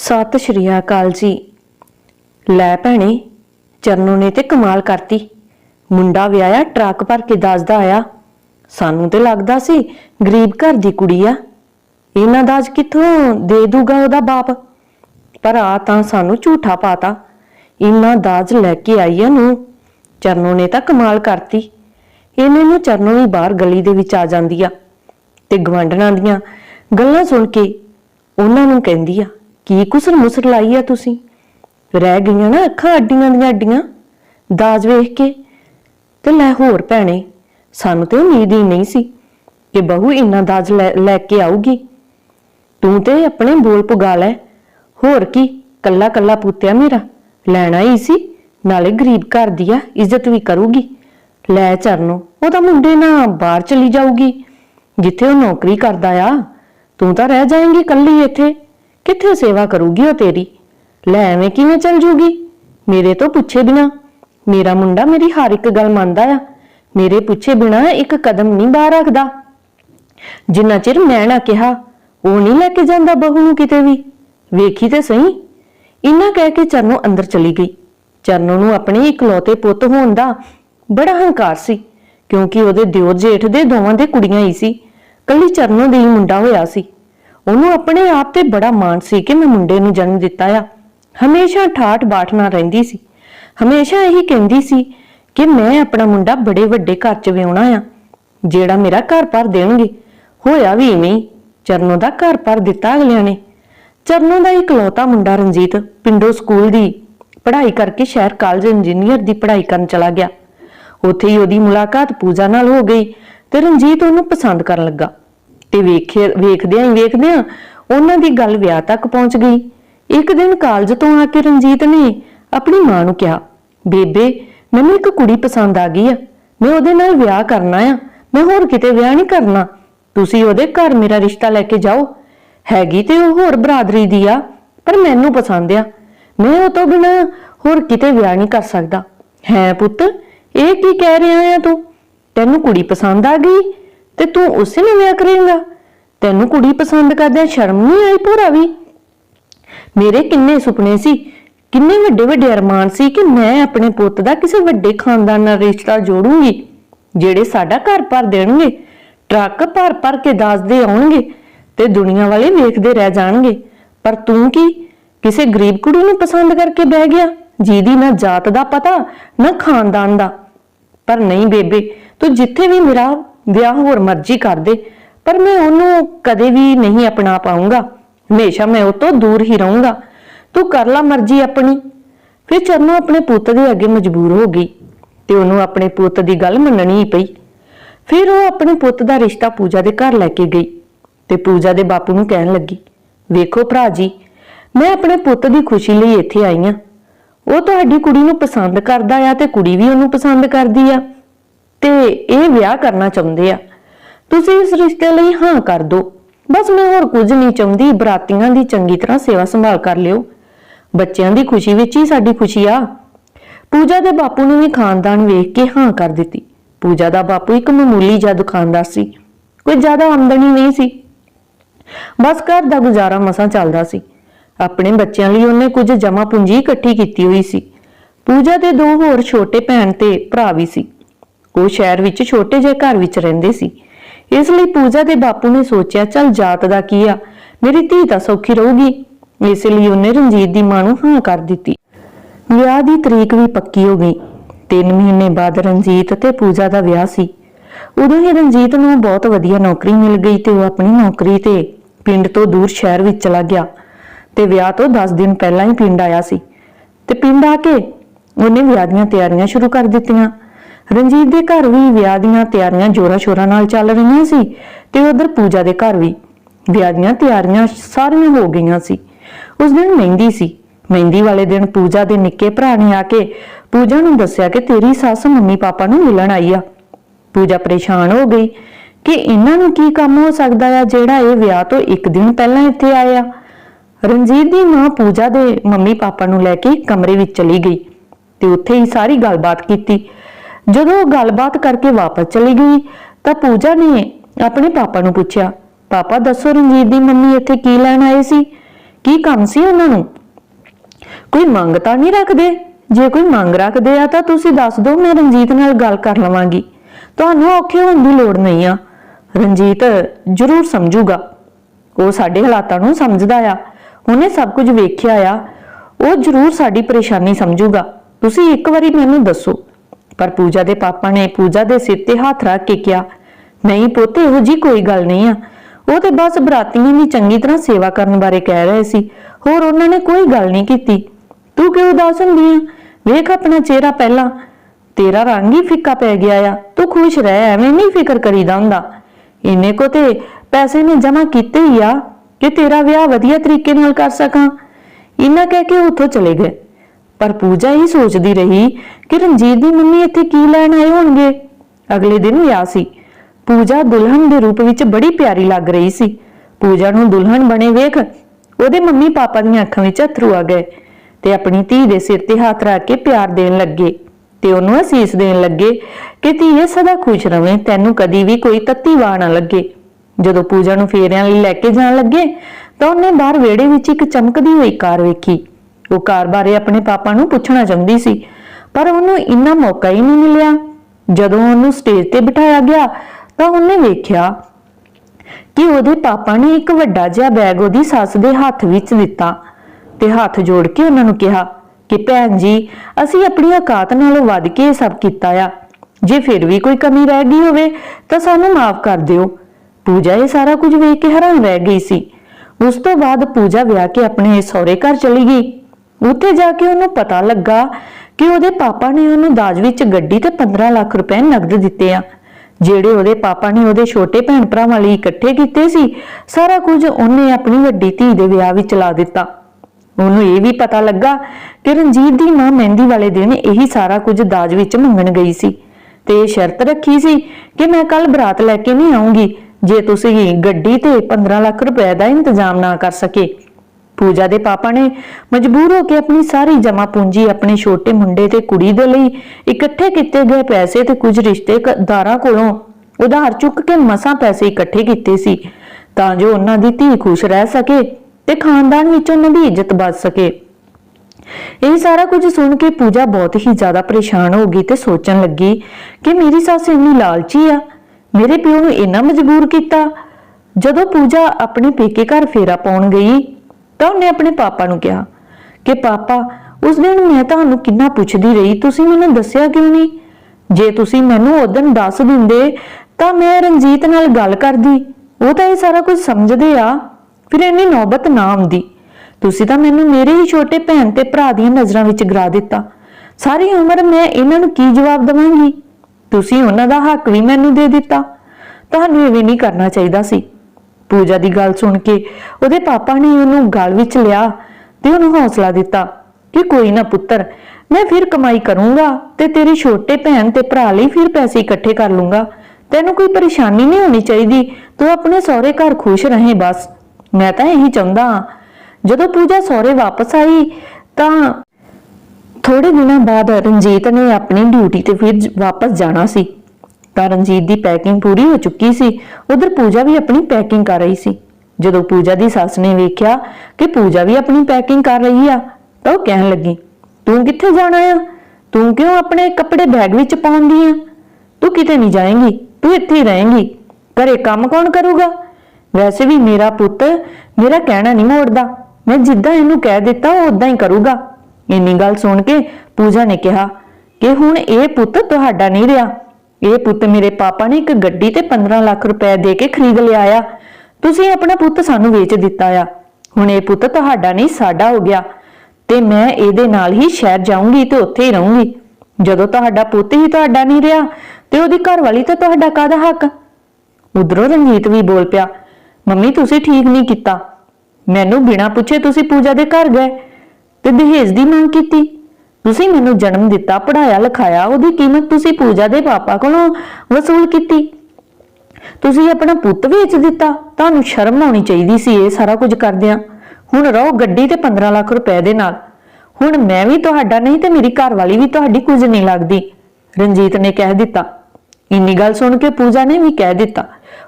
ਸਤਿ ਸ਼੍ਰੀ ਅਕਾਲ ਜੀ। ਲੈ ਭੈਣੇ, ਚਰਨੋ ਨੇ ਤੇ ਕਮਾਲ ਕਰਤੀ। ਮੁੰਡਾ ਵਿਆਹਿਆ, ਟਰੱਕ ਭਰ ਕੇ ਦੱਸਦਾ ਆਇਆ। ਸਾਨੂੰ ਤੇ ਲੱਗਦਾ ਸੀ ਗਰੀਬ ਘਰ ਦੀ ਕੁੜੀ ਆ। ਇਹਨਾਂ ਦਾਜ ਕਿੱਥੋਂ ਦੇ ਦੂਗਾ ਉਹਦਾ ਬਾਪ? ਪਰ ਆ ਤਾਂ ਸਾਨੂੰ ਝੂਠਾ ਪਾਤਾ। ਇੰਨਾ ਦਾਜ ਲੈ ਕੇ ਆਈ ਆ ਨੂੰ। ਚਰਨੋ ਨੇ ਤਾਂ ਕਮਾਲ ਕਰਤੀ। ਇਹਨੇ ਨੂੰ ਚਰਨੋ ਵੀ ਬਾਹਰ ਗਲੀ ਦੇ ਵਿੱਚ ਆ ਜਾਂਦੀ ਆ। ਤੇ ਗਵਾਂਢਣਾਂ ਦੀਆਂ ਗੱਲਾਂ ਸੁਣ ਕੇ ਉਹਨਾਂ ਨੂੰ ਕਹਿੰਦੀ ਆ ਕੀ ਕੁਸਰ ਮੁਸਰ ਲਾਈ ਆ ਤੁਸੀਂ? ਰਹਿ ਗਈਆਂ ਨਾ ਅੱਖਾਂ ਅੱਡੀਆਂ ਦੀਆਂ ਅੱਡੀਆਂ। ਦਾਜ ਵੇਖ ਕੇ। ਤੇ ਲੈ ਹੋਰ ਭੈਣੇ, ਸਾਨੂੰ ਤੇ ਉਮੀਦ ਹੀ ਨਹੀਂ ਸੀ ਕਿ ਬਹੂ ਇੰਨਾ ਦਾਜ ਲੈ ਲੈ ਕੇ ਆਊਗੀ। ਤੂੰ ਤੇ ਆਪਣੇ ਬੋਲ ਪੁਗਾ ਲੈ। ਹੋਰ ਕੀ, ਕੱਲਾ ਕੱਲਾ ਪੁੱਤਿਆ ਮੇਰਾ। ਲੈਣਾ ਹੀ ਸੀ, ਨਾਲੇ ਗਰੀਬ ਘਰ ਦੀ ਆ, ਇੱਜ਼ਤ ਵੀ ਕਰੂਗੀ। ਲੈ ਚਰਨੋ ਉਹ ਤਾਂ ਮੁੰਡੇ ਨਾ ਬਾਹਰ ਚਲੀ ਜਾਊਗੀ। ਜਿੱਥੇ ਉਹ ਨੌਕਰੀ ਕਰਦਾ ਆ, ਤੂੰ ਤਾਂ ਰਹਿ ਜਾਏਂਗੀ ਕੱਲੀ ਇੱਥੇ। ਕਿੱਥੇ ਸੇਵਾ ਕਰੂਗੀ ਉਹ ਤੇਰੀ? ਲੈ ਐਵੇਂ ਕਿਵੇਂ ਚੱਲ ਜੂਗੀ? ਮੇਰੇ ਤੋਂ ਪੁੱਛੇ ਬਿਨਾ। ਮੇਰਾ ਮੁੰਡਾ ਮੇਰੀ ਹਰ ਇੱਕ ਗੱਲ ਮੰਨਦਾ ਆ। ਮੇਰੇ ਪੁੱਛੇ ਬਿਨਾ ਇੱਕ ਕਦਮ ਨਹੀਂ ਬਾਹਰ ਰੱਖਦਾ। ਜਿੰਨਾ ਚਿਰ ਮੈਂ ਨਾ ਕਿਹਾ, ਉਹ ਨਹੀਂ ਲੈ ਕੇ ਜਾਂਦਾ ਬਹੂ ਨੂੰ ਕਿਤੇ ਵੀ। ਵੇਖੀ ਤੇ ਸਹੀ। ਇੰਨਾ ਕਹਿ ਕੇ ਚਰਨੋ ਅੰਦਰ ਚਲੀ ਗਈ। ਚਰਨੋ ਨੂੰ ਆਪਣੇ ਇਕਲੌਤੇ ਪੁੱਤ ਹੋਣ ਦਾ ਬੜਾ ਹੰਕਾਰ ਸੀ, ਕਿਉਂਕਿ ਉਹਦੇ ਦਿਓਰ ਜੇਠ ਦੇ ਦੋਵਾਂ ਦੇ ਕੁੜੀਆਂ ਹੀ ਸੀ। ਕੱਲੀ ਚਰਨੋ ਦੇ ਹੀ ਮੁੰਡਾ ਹੋਇਆ ਸੀ। ਉਹਨੂੰ ਆਪਣੇ ਆਪ ਤੇ ਬੜਾ ਮਾਣ ਸੀ ਕਿ ਮੈਂ ਮੁੰਡੇ ਨੂੰ ਜਨਮ ਦਿੱਤਾ ਆ। ਹਮੇਸ਼ਾ ਠਾਠ ਬਾਠ ਨਾਲ ਰਹਿੰਦੀ ਸੀ। ਹਮੇਸ਼ਾ ਇਹੀ ਕਹਿੰਦੀ ਸੀ ਕਿ ਮੈਂ ਆਪਣਾ ਮੁੰਡਾ ਬੜੇ ਵੱਡੇ ਘਰ 'ਚ ਵਿਆਹਣਾ ਆ। ਜਿਹੜਾ ਮੇਰਾ ਘਰ ਭਰ ਦੇਣਗੇ। ਹੋਇਆ ਵੀ ਨਹੀਂ ਚਰਨੋ ਦਾ ਘਰ ਭਰ ਦਿੱਤਾ ਅਗਲਿਆਂ ਨੇ। ਚਰਨੋ ਦਾ ਇਕਲੌਤਾ ਮੁੰਡਾ ਰਣਜੀਤ ਪਿੰਡੋ ਸਕੂਲ ਦੀ ਪੜ੍ਹਾਈ ਕਰਕੇ ਸ਼ਹਿਰ ਕਾਲਜ ਇੰਜੀਨੀਅਰ ਦੀ ਪੜ੍ਹਾਈ ਕਰਨ ਚਲਾ ਗਿਆ। ਉੱਥੇ ਹੀ ਉਹਦੀ ਮੁਲਾਕਾਤ ਪੂਜਾ ਨਾਲ ਹੋ ਗਈ ਤੇ ਰਣਜੀਤ ਉਹਨੂੰ ਪਸੰਦ ਕਰਨ ਲੱਗਾ। ਤੇ ਵੇਖਿਆ ਵੇਖਦਿਆਂ ਹੀ ਵੇਖਦਿਆਂ ਉਹਨਾਂ ਦੀ ਗੱਲ ਵਿਆਹ ਤੱਕ ਪਹੁੰਚ ਗਈ। ਇੱਕ ਦਿਨ ਕਾਲਜ ਤੋਂ ਆ ਕੇ ਰਣਜੀਤ ਨੇ ਆਪਣੀ ਮਾਂ ਨੂੰ ਕਿਹਾ, ਬੇਬੇ, ਮੈਨੂੰ ਇੱਕ ਕੁੜੀ ਪਸੰਦ ਆ ਗਈ ਆ। ਮੈਂ ਉਹਦੇ ਨਾਲ ਵਿਆਹ ਕਰਨਾ ਆ। ਮੈਂ ਹੋਰ ਕਿਤੇ ਵਿਆਹ ਨਹੀਂ ਕਰਨਾ। ਤੁਸੀਂ ਉਹਦੇ ਘਰ ਮੇਰਾ ਰਿਸ਼ਤਾ ਲੈ ਕੇ ਜਾਓ। ਹੈਗੀ ਤੇ ਉਹ ਹੋਰ ਬਰਾਦਰੀ ਦੀ ਆ, ਪਰ ਮੈਨੂੰ ਪਸੰਦ ਆ। ਮੈਂ ਉਹ ਤੋਂ ਬਿਨਾ ਹੋਰ ਕਿਤੇ ਵਿਆਹ ਨਹੀਂ ਕਰ ਸਕਦਾ। ਹੈ ਪੁੱਤ, ਇਹ ਕੀ ਕਹਿ ਰਿਹਾ ਆ ਤੂੰ? ਤੈਨੂੰ ਕੁੜੀ ਪਸੰਦ ਆ ਗਈ? ਤੇ ਤੂੰ ਉਸੇ ਨੂੰ ਵਿਆਹ ਕਰੇਂਗਾ। ਤੈਨੂੰ ਕੁੜੀ ਪਸੰਦ ਕਰਦਿਆਂ ਸ਼ਰਮ ਨਹੀਂ ਆਈ ਪੂਰਾ ਵੀ? ਮੇਰੇ ਕਿੰਨੇ ਸੁਪਨੇ ਸੀ, ਕਿੰਨੇ ਵੱਡੇ ਵੱਡੇ ਅਰਮਾਨ ਸੀ ਕਿ ਮੈਂ ਆਪਣੇ ਪੁੱਤ ਦਾ ਕਿਸੇ ਵੱਡੇ ਖਾਨਦਾਨ ਨਾਲ ਰਿਸ਼ਤਾ ਜੋੜੂੰਗੀ, ਜਿਹੜੇ ਸਾਡਾ ਘਰ ਭਰ ਦੇਣਗੇ, ਟਰੱਕ ਭਰ ਭਰ ਕੇ ਦੱਸਦੇ ਆਉਣਗੇ ਤੇ ਦੁਨੀਆ ਵਾਲੇ ਵੇਖਦੇ ਰਹਿ ਜਾਣਗੇ। ਪਰ ਤੂੰ ਕੀ ਕਿਸੇ ਗਰੀਬ ਕੁੜੀ ਨੂੰ ਪਸੰਦ ਕਰਕੇ ਬਹਿ ਗਿਆ, ਜਿਹਦੀ ਨਾ ਜਾਤ ਦਾ ਪਤਾ, ਨਾ ਖਾਨਦਾਨ ਦਾ? ਪਰ ਨਹੀਂ ਬੇਬੇ, ਤੂੰ ਜਿੱਥੇ ਵੀ ਮੇਰਾ ਵਿਆਹ ਹੋਰ ਮਰਜ਼ੀ ਕਰ ਦੇ, ਪਰ ਮੈਂ ਉਹਨੂੰ ਕਦੇ ਵੀ ਨਹੀਂ ਅਪਣਾ ਪਾਉਂਗਾ ਹਮੇਸ਼ਾ ਮੈਂ ਉਹ ਤੋਂ ਦੂਰ ਹੀ ਰਹੂੰਗਾ। ਤੂੰ ਕਰ ਲੈ ਮਰਜ਼ੀ ਆਪਣੀ। ਫਿਰ ਚਰਨੋ ਆਪਣੇ ਪੁੱਤ ਦੇ ਅੱਗੇ ਮਜਬੂਰ ਹੋ ਗਈ ਤੇ ਉਹਨੂੰ ਆਪਣੇ ਪੁੱਤ ਦੀ ਗੱਲ ਮੰਨਣੀ ਹੀ ਪਈ। ਫਿਰ ਉਹ ਆਪਣੇ ਪੁੱਤ ਦਾ ਰਿਸ਼ਤਾ ਪੂਜਾ ਦੇ ਘਰ ਲੈ ਕੇ ਗਈ ਤੇ ਪੂਜਾ ਦੇ ਬਾਪੂ ਨੂੰ ਕਹਿਣ ਲੱਗੀ, ਵੇਖੋ ਭਰਾ ਜੀ, ਮੈਂ ਆਪਣੇ ਪੁੱਤ ਦੀ ਖੁਸ਼ੀ ਲਈ ਇੱਥੇ ਆਈ ਹਾਂ ਉਹ ਤੁਹਾਡੀ ਕੁੜੀ ਨੂੰ ਪਸੰਦ ਕਰਦਾ ਆ ਤੇ ਕੁੜੀ ਵੀ ਉਹਨੂੰ ਪਸੰਦ ਕਰਦੀ ਆ। ਤੇ ਇਹ ਵਿਆਹ ਕਰਨਾ ਚਾਹੁੰਦੇ ਆ। ਤੁਸੀਂ ਇਸ ਰਿਸ਼ਤੇ ਲਈ ਹਾਂ ਕਰ ਦਿਓ ਬਸ ਮੈਂ ਹੋਰ ਕੁਝ ਨਹੀਂ ਚਾਹੁੰਦੀ। ਬਰਾਤੀਆਂ ਦੀ ਚੰਗੀ ਤਰ੍ਹਾਂ ਸੇਵਾ ਸੰਭਾਲ ਕਰ ਲਿਓ। ਬੱਚਿਆਂ ਦੀ ਖੁਸ਼ੀ ਵਿੱਚ ਹੀ ਸਾਡੀ ਖੁਸ਼ੀ ਆ। ਪੂਜਾ ਦੇ ਬਾਪੂ ਨੇ ਵੀ ਖਾਨਦਾਨ ਵੇਖ ਕੇ ਹਾਂ ਕਰ ਦਿੱਤੀ। ਪੂਜਾ ਦਾ ਬਾਪੂ ਇੱਕ ਮਾਮੂਲੀ ਜਿਹਾ ਦੁਕਾਨਦਾਰ ਸੀ। ਕੋਈ ਜ਼ਿਆਦਾ ਆਮਦਨੀ ਨਹੀਂ ਸੀ। ਬਸ ਘਰ ਦਾ ਗੁਜ਼ਾਰਾ ਮਸਾਂ ਚੱਲਦਾ ਸੀ। ਆਪਣੇ ਬੱਚਿਆਂ ਲਈ ਉਹਨੇ ਕੁਝ ਜਮਾ ਪੂੰਜੀ ਇਕੱਠੀ ਕੀਤੀ ਹੋਈ ਸੀ। ਪੂਜਾ ਦੇ ਦੋ ਹੋਰ ਛੋਟੇ ਭੈਣ ਤੇ ਭਰਾ ਵੀ ਸੀ। ਉਹ ਸ਼ਹਿਰ ਵਿੱਚ ਛੋਟੇ ਜਿਹੇ ਘਰ ਵਿੱਚ ਰਹਿੰਦੇ ਸੀ। ਇਸ ਲਈ ਪੂਜਾ ਦੇ ਬਾਪੂ ਨੇ ਸੋਚਿਆ, ਚਲ ਜਾਤ ਦਾ ਕੀ ਆ? ਮੇਰੀ ਧੀ ਤਾਂ ਸੌਖੀ ਰਹੂਗੀ। ਇਸ ਲਈ ਉਹਨੇ ਰਣਜੀਤ ਦੀ ਮਾਂ ਨੂੰ ਹਾਂ ਕਰ ਦਿੱਤੀ। ਵਿਆਹ ਦੀ ਤਰੀਕ ਵੀ ਪੱਕੀ ਹੋ ਗਈ। 3 ਮਹੀਨੇ ਬਾਅਦ ਰਣਜੀਤ ਤੇ ਪੂਜਾ ਦਾ ਵਿਆਹ ਸੀ। ਉਦੋਂ ਹੀ ਰਣਜੀਤ ਨੂੰ ਬਹੁਤ ਵਧੀਆ ਨੌਕਰੀ ਮਿਲ ਗਈ ਤੇ ਉਹ ਆਪਣੀ ਨੌਕਰੀ ਤੇ ਪਿੰਡ ਤੋਂ ਦੂਰ ਸ਼ਹਿਰ ਵਿੱਚ ਚਲਾ ਗਿਆ ਤੇ ਵਿਆਹ ਤੋਂ 10 ਦਿਨ ਪਹਿਲਾਂ ਹੀ ਪਿੰਡ ਆਇਆ ਸੀ। ਤੇ ਪਿੰਡ ਆ ਕੇ ਉਹਨੇ ਵਿਆਹ ਦੀਆਂ ਤਿਆਰੀਆਂ ਸ਼ੁਰੂ ਕਰ ਦਿੱਤੀਆਂ। ਰਣਜੀਤ ਦੇ ਘਰ ਵੀ ਵਿਆਹ ਦੀਆਂ ਤਿਆਰੀਆਂ ਜੋਰਾਂ ਸ਼ੋਰਾਂ ਨਾਲ ਚੱਲ ਰਹੀਆਂ ਸੀ ਤੇ ਉਧਰ ਪੂਜਾ ਦੇ ਘਰ ਵੀ ਵਿਆਹ ਦੀਆਂ ਤਿਆਰੀਆਂ ਸਾਰੀਆਂ ਹੋ ਗਈਆਂ ਸੀ। ਉਸ ਦਿਨ ਮਹਿੰਦੀ ਸੀ। ਮਹਿੰਦੀ ਵਾਲੇ ਦਿਨ ਪੂਜਾ ਦੇ ਨਿੱਕੇ ਭਰਾ ਨੇ ਆ ਕੇ ਪੂਜਾ ਨੂੰ ਦੱਸਿਆ ਕਿ ਤੇਰੀ ਸੱਸ ਮੰਮੀ ਪਾਪਾ ਨੂੰ ਮਿਲਣ ਆਈ ਆ। ਪੂਜਾ ਪਰੇਸ਼ਾਨ ਹੋ ਗਈ ਕਿ ਇਹਨਾਂ ਨੂੰ ਕੀ ਕੰਮ ਹੋ ਸਕਦਾ ਆ ਜਿਹੜਾ ਇਹ ਵਿਆਹ ਤੋਂ ਇੱਕ ਦਿਨ ਪਹਿਲਾਂ ਇੱਥੇ ਆਇਆ। ਰਣਜੀਤ ਦੀ ਮਾਂ ਪੂਜਾ ਦੇ ਮੰਮੀ ਪਾਪਾ ਨੂੰ ਲੈ ਕੇ ਕਮਰੇ ਵਿੱਚ ਚਲੀ ਗਈ ਤੇ ਉੱਥੇ ਹੀ ਸਾਰੀ ਗੱਲਬਾਤ ਕੀਤੀ। ਜਦੋਂ ਉਹ ਗੱਲਬਾਤ ਕਰਕੇ ਵਾਪਸ ਚਲੀ ਗਈ, ਤਾਂ ਪੂਜਾ ਨੇ ਆਪਣੇ ਪਾਪਾ ਨੂੰ ਪੁੱਛਿਆ, ਪਾਪਾ, ਦੱਸੋ ਰਣਜੀਤ ਦੀ ਮੰਮੀ ਇੱਥੇ ਕੀ ਲੈਣ ਆਏ ਸੀ? ਕੀ ਕੰਮ ਸੀ ਉਹਨਾਂ ਨੂੰ? ਕੋਈ ਮੰਗ ਤਾਂ ਨਹੀਂ ਰੱਖਦੇ? ਜੇ ਕੋਈ ਮੰਗ ਰੱਖਦੇ ਆ ਤਾਂ ਤੁਸੀਂ ਦੱਸ ਦਿਓ, ਮੈਂ ਰਣਜੀਤ ਨਾਲ ਗੱਲ ਕਰ ਲਵਾਂਗੀ। ਤੁਹਾਨੂੰ ਔਖੇ ਹੋਣ ਦੀ ਲੋੜ ਨਹੀਂ ਆ। ਰਣਜੀਤ ਜ਼ਰੂਰ ਸਮਝੂਗਾ। ਉਹ ਸਾਡੇ ਹਾਲਾਤਾਂ ਨੂੰ ਸਮਝਦਾ ਆ। ਉਹਨੇ ਸਭ ਕੁਝ ਵੇਖਿਆ ਆ। ਉਹ ਜ਼ਰੂਰ ਸਾਡੀ ਪਰੇਸ਼ਾਨੀ ਸਮਝੂਗਾ। ਤੁਸੀਂ ਇੱਕ ਵਾਰੀ ਮੈਨੂੰ ਦੱਸੋ ਪਰ ਪੂਜਾ ਦੇ ਪਾਪਾ ਨੇ ਪੂਜਾ ਦੇ ਸਿਰ ਤੇ ਹੱਥ ਰੱਖ ਕੇ ਕਿਹਾ, ਨਹੀਂ ਪੁੱਤ, ਇਹੋ ਜੀ ਕੋਈ ਗੱਲ ਨਹੀਂ ਆ। ਉਹ ਤੇ ਬਸ ਬਰਾਤੀਆਂ ਦੀ ਚੰਗੀ ਤਰ੍ਹਾਂ ਸੇਵਾ ਕਰਨ ਬਾਰੇ ਕਹਿ ਰਹੇ ਸੀ। ਹੋਰ ਉਹਨਾਂ ਨੇ ਕੋਈ ਗੱਲ ਨਹੀਂ ਕੀਤੀ। ਤੂੰ ਕਿਉਂ ਉਦਾਸ ਹੁੰਦੀ ਆ? ਵੇਖ ਆਪਣਾ ਚਿਹਰਾ ਪਹਿਲਾਂ। ਤੇਰਾ ਰੰਗ ਹੀ ਫਿੱਕਾ ਪੈ ਗਿਆ ਆ। ਤੂੰ ਖੁਸ਼ ਰਹਿ, ਐਵੇਂ ਨਹੀਂ ਫਿਕਰ ਕਰੀਦਾ ਹੁੰਦਾ। ਇੰਨੇ ਕੋ ਤੇ ਪੈਸੇ ਨੇ ਜਮਾ ਕੀਤੇ ਹੀ ਆ। ਕਿ ਤੇਰਾ ਵਿਆਹ ਵਧੀਆ ਤਰੀਕੇ ਨਾਲ ਕਰ ਸਕਾਂ। ਇਹਨਾਂ ਕਹਿ ਕੇ ਉੱਥੋਂ ਚਲੇ ਗਏ। ਪਰ ਪੂਜਾ ਇਹ ਸੋਚਦੀ ਰਹੀ ਕਿ ਰਣਜੀਤ ਦੀ ਮੰਮੀ ਇੱਥੇ ਕੀ ਲੈਣ ਆਏ ਹੋਣਗੇ? ਅਗਲੇ ਦਿਨ ਵਿਆਹ ਸੀ। ਪੂਜਾ ਦੁਲਹਨ ਦੇ ਰੂਪ ਵਿੱਚ ਬੜੀ ਪਿਆਰੀ ਲੱਗ ਰਹੀ ਸੀ। ਪੂਜਾ ਨੂੰ ਦੁਲਹਨ ਬਣੇ ਵੇਖ ਉਹਦੇ ਮੰਮੀ ਪਾਪਾ ਦੀਆਂ ਅੱਖਾਂ ਵਿੱਚ ਅਥਰੂ ਆ ਗਏ ਤੇ ਆਪਣੀ ਧੀ ਦੇ ਸਿਰ ਤੇ ਹੱਥ ਰੱਖ ਕੇ ਪਿਆਰ ਦੇਣ ਲੱਗੇ ਤੇ ਉਹਨੂੰ ਅਸੀਸ ਦੇਣ ਲੱਗੇ ਕਿ ਧੀਏ ਸਦਾ ਖੁਸ਼ ਰਵੇਂ, ਤੈਨੂੰ ਕਦੀ ਵੀ ਕੋਈ ਤੱਤੀ ਵਾਹ ਨਾ ਲੱਗੇ। ਜਦੋਂ ਪੂਜਾ ਨੂੰ ਫੇਰਿਆਂ ਲਈ ਲੈ ਕੇ ਜਾਣ ਲੱਗੇ ਤਾਂ ਉਹਨੇ ਬਾਹਰ ਵਿਹੜੇ ਵਿੱਚ ਇੱਕ ਚਮਕਦੀ ਹੋਈ ਕਾਰ ਵੇਖੀ। ਉਹ ਕਾਰ ਬਾਰੇ ਆਪਣੇ ਪਾਪਾ ਨੂੰ ਪੁੱਛਣਾ ਚਾਹੁੰਦੀ ਸੀ, ਪਰ ਉਹਨੂੰ ਇੰਨਾ ਮੌਕਾ ਹੀ ਨਹੀਂ ਮਿਲਿਆ। ਜਦੋਂ ਉਹਨੂੰ ਸਟੇਜ ਤੇ ਬਿਠਾਇਆ ਗਿਆ, ਤਾਂ ਉਹਨੇ ਵੇਖਿਆ ਕਿ ਉਹਦੇ ਪਾਪਾ ਨੇ ਇੱਕ ਵੱਡਾ ਜਿਹਾ ਬੈਗ ਉਹਦੀ ਸੱਸ ਦੇ ਹੱਥ ਵਿੱਚ ਦਿੱਤਾ ਤੇ ਹੱਥ ਜੋੜ ਕੇ ਉਹਨਾਂ ਨੂੰ ਕਿਹਾ ਕਿ, ਭੈਣ ਜੀ, ਅਸੀਂ ਆਪਣੀ ਔਕਾਤ ਨਾਲੋਂ ਵੱਧ ਕੇ ਇਹ ਸਭ ਕੀਤਾ ਆ। ਜੇ ਫਿਰ ਵੀ ਕੋਈ ਕਮੀ ਰਹਿ ਗਈ ਹੋਵੇ, ਤਾਂ ਸਾਨੂੰ ਮਾਫ ਕਰ ਦਿਓ। ਪੂਜਾ ਇਹ ਸਾਰਾ ਕੁਝ ਵੇਖ ਕੇ ਹੈਰਾਨ ਰਹਿ ਗਈ ਸੀ। ਉਸ ਤੋਂ ਬਾਅਦ ਪੂਜਾ ਵਿਆਹ ਕੇ ਆਪਣੇ ਸਹੁਰੇ ਘਰ ਚਲੀ ਗਈ। ਉੱਥੇ ਜਾ ਕੇ ਉਹਨੂੰ ਪਤਾ ਲੱਗਾ ਕਿ ਉਹਦੇ ਪਾਪਾ ਨੇ ਉਹਨੂੰ ਦਾਜ ਵਿੱਚ ਗੱਡੀ ਤੇ 15 ਲੱਖ ਰੁਪਏ ਨਕਦ ਦਿੱਤੇ ਆ। ਜਿਹੜੇ ਉਹਦੇ ਪਾਪਾ ਨੇ ਉਹਦੇ ਛੋਟੇ ਭੈਣ ਭਰਾਵਾਂ ਲਈ ਇਕੱਠੇ ਕੀਤੇ ਸੀ, ਸਾਰਾ ਕੁਝ ਉਹਨੇ ਆਪਣੀ ਵੱਡੀ ਧੀ ਦੇ ਵਿਆਹ ਵਿੱਚ ਲਾ ਦਿੱਤਾ। ਉਹਨੂੰ ਇਹ ਵੀ ਪਤਾ ਲੱਗਾ ਕਿ ਰਣਜੀਤ ਦੀ ਮਾਂ ਮਹਿੰਦੀ ਵਾਲੇ ਦਿਨ ਇਹੀ ਸਾਰਾ ਕੁਝ ਦਾਜ ਵਿੱਚ ਮੰਗਣ ਗਈ ਸੀ। ਤੇ ਇਹ ਸ਼ਰਤ ਰੱਖੀ ਸੀ ਕਿ ਮੈਂ ਕੱਲ ਬਰਾਤ ਲੈ ਕੇ ਨਹੀਂ ਆਉਂਗੀ, ਜੇ ਤੁਸੀਂ ਗੱਡੀ ਤੇ 15 ਲੱਖ ਰੁਪਏ ਦਾ ਇੰਤਜ਼ਾਮ ਨਾ ਕਰ ਸਕੇ। ਪੂਜਾ ਦੇ ਪਾਪਾ ਨੇ ਮਜਬੂਰ ਹੋ ਕੇ ਆਪਣੀ ਸਾਰੀ ਜਮਾ ਪੂੰਜੀ ਆਪਣੇ ਛੋਟੇ ਮੁੰਡੇ ਤੇ ਕੁੜੀ ਦੇ ਲਈ ਇਕੱਠੇ ਕੀਤੇ ਗਏ ਪੈਸੇ ਤੇ ਕੁਝ ਰਿਸ਼ਤੇਦਾਰਾਂ ਕੋਲੋਂ ਉਧਾਰ ਚੁੱਕ ਕੇ ਮਸਾਂ ਪੈਸੇ ਇਕੱਠੇ ਕੀਤੇ ਸੀ, ਤਾਂ ਜੋ ਉਹਨਾਂ ਦੀ ਧੀ ਖੁਸ਼ ਰਹਿ ਸਕੇ ਤੇ ਖਾਨਦਾਨ ਵਿੱਚ ਉਹਨਾਂ ਦੀ ਇੱਜ਼ਤ ਬਚ ਸਕੇ। ਇਹ ਸਾਰਾ ਕੁਝ ਸੁਣ ਕੇ ਪੂਜਾ ਬਹੁਤ ਹੀ ਜ਼ਿਆਦਾ ਪਰੇਸ਼ਾਨ ਹੋ ਗਈ ਤੇ ਸੋਚਣ ਲੱਗੀ ਕਿ ਮੇਰੀ ਸੱਸ ਇੰਨੀ ਲਾਲਚੀ ਆ, ਮੇਰੇ ਪਿਓ ਨੂੰ ਇੰਨਾ ਮਜਬੂਰ ਕੀਤਾ, ਜਦੋਂ ਪੂਜਾ ਆਪਣੇ ਪੇਕੇ ਘਰ ਫੇਰਾ ਪਾਉਣ ਗਈ ਤਾਂ ਉਹਨੇ ਆਪਣੇ ਪਾਪਾ ਨੂੰ ਕਿਹਾ ਕਿ ਪਾਪਾ, ਉਸ ਦਿਨ ਮੈਂ ਤੁਹਾਨੂੰ ਕਿੰਨਾ ਪੁੱਛਦੀ ਰਹੀ? ਤੁਸੀਂ ਮੈਨੂੰ ਦੱਸਿਆ ਕਿਉਂ ਨਹੀਂ? ਜੇ ਤੁਸੀਂ ਮੈਨੂੰ ਉਦੋਂ ਦੱਸ ਦਿੰਦੇ, ਤਾਂ ਮੈਂ ਰਣਜੀਤ ਨਾਲ ਗੱਲ ਕਰਦੀ। ਉਹ ਤਾਂ ਇਹ ਸਾਰਾ ਕੁਝ ਸਮਝਦੇ ਆ। ਫਿਰ ਇੰਨੀ ਨੌਬਤ ਨਾ ਆਉਂਦੀ। ਤੁਸੀਂ ਤਾਂ ਮੈਨੂੰ ਮੇਰੇ ਹੀ ਛੋਟੇ ਭੈਣ ਤੇ ਭਰਾ ਦੀਆਂ ਨਜ਼ਰਾਂ ਵਿੱਚ ਗਿਰਾ ਦਿੱਤਾ। ਸਾਰੀ ਉਮਰ ਮੈਂ ਇਹਨਾਂ ਨੂੰ ਕੀ ਜਵਾਬ ਦਵਾਂਗੀ? ਤੁਸੀਂ ਉਹਨਾਂ ਦਾ ਹੱਕ ਵੀ ਮੈਨੂੰ ਦੇ ਦਿੱਤਾ। ਤੁਹਾਨੂੰ ਇਹ ਵੀ ਨਹੀਂ ਕਰਨਾ ਚਾਹੀਦਾ ਸੀ। ਪੂਜਾ ਦੀ ਗੱਲ ਸੁਣ ਕੇ ਉਹਦੇ ਪਾਪਾ ਨੇ ਉਹਨੂੰ ਗਲ ਵਿੱਚ ਲਿਆ ਤੇ ਉਹਨੂੰ ਹੌਸਲਾ ਦਿੱਤਾ ਕਿ ਕੋਈ ਨਾ ਪੁੱਤਰ, ਮੈਂ ਫਿਰ ਕਮਾਈ ਕਰੂੰਗਾ ਤੇ ਤੇਰੀ ਛੋਟੇ ਭੈਣ ਤੇ ਭਰਾ ਲਈ ਫਿਰ ਪੈਸੇ ਇਕੱਠੇ ਕਰ ਲੂੰਗਾ। ਤੈਨੂੰ ਕੋਈ ਪਰੇਸ਼ਾਨੀ ਨਹੀਂ ਹੋਣੀ ਚਾਹੀਦੀ, ਤੂੰ ਆਪਣੇ ਸਹੁਰੇ ਘਰ ਖੁਸ਼ ਰਹੇ ਬਸ। ਮੈਂ ਤਾਂ ਇਹੀ ਚਾਹੁੰਦਾ ਹਾਂ, ਜਦੋਂ ਪੂਜਾ ਸਹੁਰੇ ਵਾਪਸ ਆਈ ਤਾਂ ਥੋੜੇ ਦਿਨਾਂ ਬਾਅਦ ਰਣਜੀਤ ਨੇ ਆਪਣੀ ਡਿਊਟੀ ਤੇ ਫਿਰ ਵਾਪਸ ਜਾਣਾ ਸੀ। ਤਾਂ ਰਣਜੀਤ ਦੀ ਪੈਕਿੰਗ ਪੂਰੀ ਹੋ ਚੁੱਕੀ ਸੀ। ਉਧਰ ਪੂਜਾ ਵੀ ਆਪਣੀ ਪੈਕਿੰਗ ਕਰ ਰਹੀ ਸੀ। ਜਦੋਂ ਪੂਜਾ ਦੀ ਸੱਸ ਨੇ ਵੇਖਿਆ ਕਿ ਪੂਜਾ ਵੀ ਆਪਣੀ ਪੈਕਿੰਗ ਕਰ ਰਹੀ ਆ, ਤਾਂ ਉਹ ਕਹਿਣ ਲੱਗੀ, ਤੂੰ ਕਿੱਥੇ ਜਾਣਾ ਆ? ਤੂੰ ਕਿਉਂ ਆਪਣੇ ਕੱਪੜੇ ਬੈਗ ਵਿੱਚ ਪਾਉਂਦੀ ਆ? ਤੂੰ ਕਿਤੇ ਨਹੀਂ ਜਾਏਂਗੀ, ਤੂੰ ਇੱਥੇ ਹੀ ਰਹੇਂਗੀ। ਘਰੇ ਕੰਮ ਕੌਣ ਕਰੂਗਾ? ਵੈਸੇ ਵੀ ਮੇਰਾ ਪੁੱਤ ਮੇਰਾ ਕਹਿਣਾ ਨਹੀਂ ਮੋੜਦਾ। ਮੈਂ ਜਿੱਦਾਂ ਇਹਨੂੰ ਕਹਿ ਦਿੱਤਾ, ਉਹ ਉਦਾਂ ਹੀ ਕਰੂਗਾ। ਇੰਨੀ ਗੱਲ ਸੁਣ ਕੇ ਪੂਜਾ ਨੇ ਕਿਹਾ ਕਿ ਹੁਣ ਇਹ ਪੁੱਤ ਤੁਹਾਡਾ ਨਹੀਂ ਰਿਹਾ। ਇਹ ਪੁੱਤ ਮੇਰੇ ਪਾਪਾ ਨੇ ਇੱਕ ਗੱਡੀ ਤੇ 15 ਲੱਖ ਰੁਪਏ ਦੇ ਕੇ ਖਰੀਦ ਲਿਆ ਆ। ਤੁਸੀਂ ਆਪਣਾ ਪੁੱਤ ਸਾਨੂੰ ਵੇਚ ਦਿੱਤਾ ਆ। ਹੁਣ ਇਹ ਪੁੱਤ ਤੁਹਾਡਾ ਨਹੀਂ, ਸਾਡਾ ਹੋ ਗਿਆ। ਤੇ ਮੈਂ ਇਹਦੇ ਨਾਲ ਹੀ ਸ਼ਹਿਰ ਜਾਊਂਗੀ ਤੇ ਉੱਥੇ ਹੀ ਰਹੂੰਗੀ। ਜਦੋਂ ਤੁਹਾਡਾ ਪੁੱਤ ਹੀ ਤੁਹਾਡਾ ਨਹੀਂ ਰਿਹਾ, ਤੇ ਉਹਦੀ ਘਰ ਵਾਲੀ ਤਾਂ ਤੁਹਾਡਾ ਕਾਹਦਾ ਹੱਕ? ਉਧਰੋਂ ਰਣਜੀਤ ਵੀ ਬੋਲ ਪਿਆ, ਮੰਮੀ, ਤੁਸੀਂ ਠੀਕ ਨਹੀਂ ਕੀਤਾ। ਮੈਨੂੰ ਬਿਨਾਂ ਪੁੱਛੇ ਤੁਸੀਂ ਪੂਜਾ ਦੇ ਘਰ ਗਏ ਤੇ ਦਹੇਜ ਦੀ ਮੰਗ ਕੀਤੀ। ਤੁਸੀਂ ਮੈਨੂੰ ਜਨਮ ਦਿੱਤਾ ਪੜਾਇਆ ਲਿਖਾਇਆ, ਉਹਦੀ ਕੀਮਤ ਤੁਸੀਂ ਪੂਜਾ ਦੇ ਪਾਪਾ ਕੋਲੋਂ ਵਸੂਲ ਕੀਤੀ। ਤੁਸੀਂ ਆਪਣਾ ਪੁੱਤ ਵੇਚ ਦਿੱਤਾ, ਤੁਹਾਨੂੰ ਸ਼ਰਮ ਆਉਣੀ ਚਾਹੀਦੀ ਸੀ, ਇਹ ਸਾਰਾ ਕੁਝ ਕਰਦਿਆਂ। ਹੁਣ ਰਹੋ ਗੱਡੀ ਤੇ 15 ਲੱਖ ਰੁਪਏ ਦੇ ਨਾਲ। ਹੁਣ ਮੈਂ ਵੀ ਤੁਹਾਡਾ ਨਹੀਂ ਤੇ ਮੇਰੀ ਘਰ ਵਾਲੀ ਵੀ ਤੁਹਾਡੀ ਕੁਝ ਨਹੀਂ ਲੱਗਦੀ, ਰਣਜੀਤ ਨੇ ਕਹਿ ਦਿੱਤਾ। ਇੰਨੀ ਗੱਲ ਸੁਣ ਕੇ ਪੂਜਾ ਨੇ ਵੀ ਕਹਿ ਦਿੱਤਾ।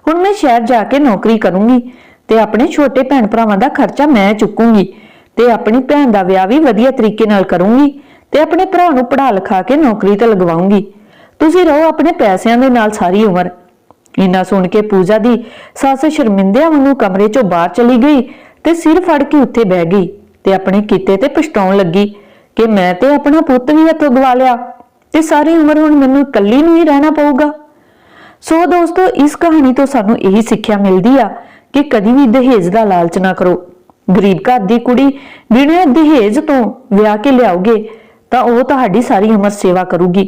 ਹੁਣ ਮੈਂ ਸ਼ਹਿਰ ਜਾ ਕੇ ਨੌਕਰੀ ਕਰੂੰਗੀ ਤੇ ਆਪਣੇ ਛੋਟੇ ਭੈਣ ਭਰਾਵਾਂ ਦਾ ਖਰਚਾ ਮੈਂ ਚੁੱਕੂੰਗੀ ਤੇ ਆਪਣੀ ਭੈਣ ਦਾ ਵਿਆਹ ਵੀ ਵਧੀਆ ਤਰੀਕੇ ਨਾਲ ਕਰੂੰਗੀ। ਤੇ ਆਪਣੇ ਭਰਾ ਨੂੰ ਪੜ੍ਹਾ ਲਿਖਾ ਕੇ ਨੌਕਰੀ ਤੇ ਲਗਵਾਉਂਗੀ। ਤੁਸੀਂ ਰਹੋ ਆਪਣੇ ਪੈਸਿਆਂ ਦੇ ਨਾਲ ਸਾਰੀ ਉਮਰ। ਇੰਨਾ ਸੁਣ ਕੇ ਪੂਜਾ ਦੀ ਸੱਸ ਸ਼ਰਮਿੰਦਿਆਂ ਵਾਂਗੂ ਕਮਰੇ ਚੋਂ ਬਾਹਰ ਚਲੀ ਗਈ ਤੇ ਸਿਰ ਫੜ ਕੇ ਉੱਥੇ ਬਹਿ ਗਈ ਤੇ ਆਪਣੇ ਕੀਤੇ ਤੇ ਪਛਤਾਉਣ ਲੱਗੀ ਕਿ ਮੈਂ ਤੇ ਆਪਣਾ ਪੁੱਤ ਵੀ ਹੱਥੋਂ ਗਵਾ ਲਿਆ ਤੇ ਸਾਰੀ ਉਮਰ ਹੁਣ ਮੈਨੂੰ ਇਕੱਲੀ ਨੂੰ ਹੀ ਰਹਿਣਾ ਪਊਗਾ। ਸੋ ਦੋਸਤੋ, ਇਸ ਕਹਾਣੀ ਤੋਂ ਸਾਨੂੰ ਇਹੀ ਸਿੱਖਿਆ ਮਿਲਦੀ ਆ ਕਿ ਕਦੀ ਵੀ ਦਹੇਜ ਦਾ ਲਾਲਚ ਨਾ ਕਰੋ। ਗਰੀਬ ਘਰ ਦੀ ਕੁੜੀ ਬਿਨਾਂ ਦਹੇਜ ਤੋਂ ਵਿਆਹ ਕੇ ਲਿਆਓਗੇ ਤਾਂ ਉਹ ਤੁਹਾਡੀ ਸਾਰੀ ਉਮਰ ਸੇਵਾ ਕਰੂਗੀ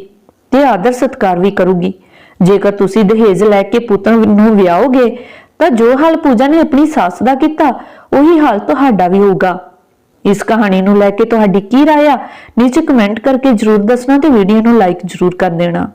ਤੇ ਆਦਰ ਸਤਕਾਰ ਵੀ ਕਰੂਗੀ। ਜੇਕਰ ਤੁਸੀਂ ਦਹੇਜ ਲੈ ਕੇ ਪੁੱਤ ਨੂੰ ਵਿਆਹੋਗੇ, ਤਾਂ ਜੋ ਹਾਲ ਪੂਜਾ ਨੇ ਆਪਣੀ ਸੱਸ ਦਾ ਕੀਤਾ, ਉਹੀ ਹਾਲ ਤੁਹਾਡਾ ਵੀ ਹੋਊਗਾ। ਇਸ ਕਹਾਣੀ ਨੂੰ ਲੈ ਕੇ ਤੁਹਾਡੀ ਕੀ ਰਾਏ ਆ, ਨੀਚੇ ਕਮੈਂਟ ਕਰਕੇ ਜਰੂਰ ਦੱਸਣਾ ਤੇ ਵੀਡੀਓ ਨੂੰ ਲਾਈਕ ਜਰੂਰ ਕਰ ਦੇਣਾ।